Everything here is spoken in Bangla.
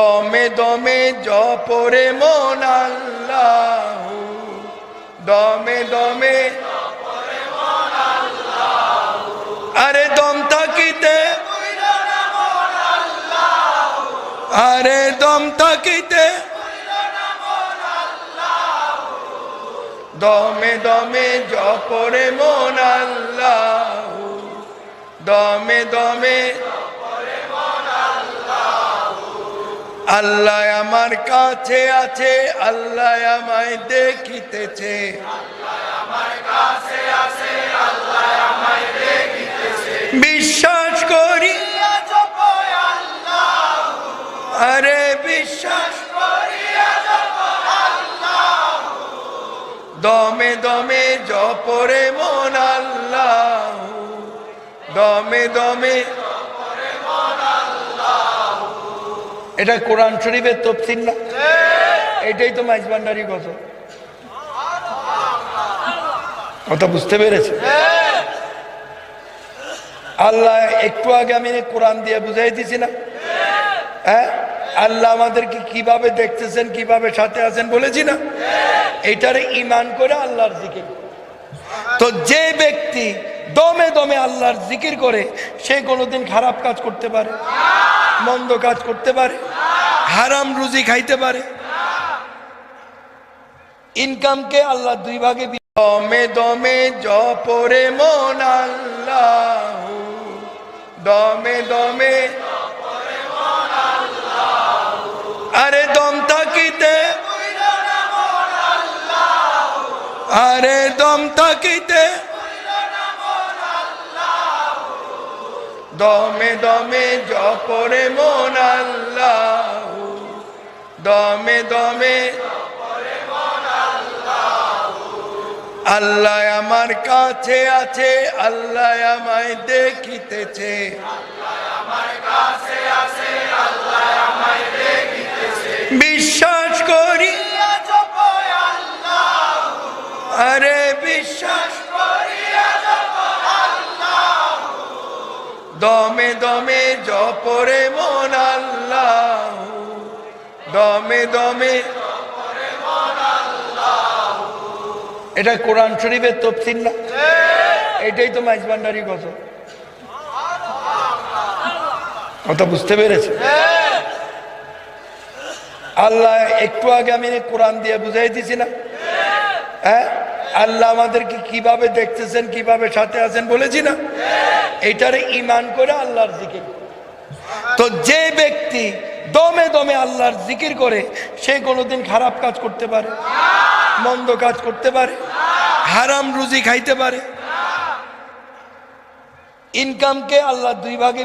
দমে দমে জপরে মন আল্লাহ। দমে দমে আরে দম থাকিতে আরে দম থাকিতে দমে দমে জপরে মন আল্লাহ। দমে দমে আল্লাহ আমার কাছে আছে, আল্লাহ আমায় দেখিতেছে। বিশ্বাস করি, আরে বিশ্বাস দমে দমে জপরে মন আল্লাহ। দমে দমে এটা কোরআন শরীফের তফসিল না? এটাই তো মাইজ ভান্ডারি কথা কথা বুঝতে পেরেছে? আল্লাহ, একটু আগে আমি কোরআন দিয়ে বুঝাই দিছি না? হ্যাঁ? আল্লাহ আমাদেরকে কীভাবে দেখতেছেন, কীভাবে সাথে আছেন বলেছি না? এটার ইমান করে আল্লাহর জিকির। তো যে ব্যক্তি দমে দমে আল্লাহর জিকির করে, সে কোনোদিন খারাপ কাজ করতে পারে, মন্দ কাজ করতে পারে? হারাম রুজি খাইতে পারে। ইনকামকে আল্লাহ দুই ভাগে দমে দমে জপরে মন আল্লাহ। দমে দমে আরে দম থাকিতে আরে দম থাকিতে দমে দমে জপরে মন আল্লাহ। দমে দমে আল্লাহ আমার কাছে আছে, আল্লাহ আমায় দেখিতেছে। বিশ্বাস করি আরে দমে দমে জপরে মন আল্লাহ। দমে দমে এটা কোরআন শরীফের তফসিল না? এটাই তো মাইজ ভান্ডারি কথা কথা বুঝতে পেরেছে? আল্লাহ একটু আগে আমি কোরআন দিয়ে বুঝাই দিছি না? হ্যাঁ? আল্লাহ আমাদেরকে কীভাবে দেখতেছেন, কীভাবে সাথে আছেন বলেছি না? এটার ইমান করে আল্লাহর জিকির তো যে ব্যক্তি দমে দমে আল্লাহর জিকির করে, সে কোনোদিন খারাপ কাজ করতে পারে, মন্দ কাজ করতে পারে, হারাম রুজি খাইতে পারে। ইনকামকে আল্লাহ দুই ভাগে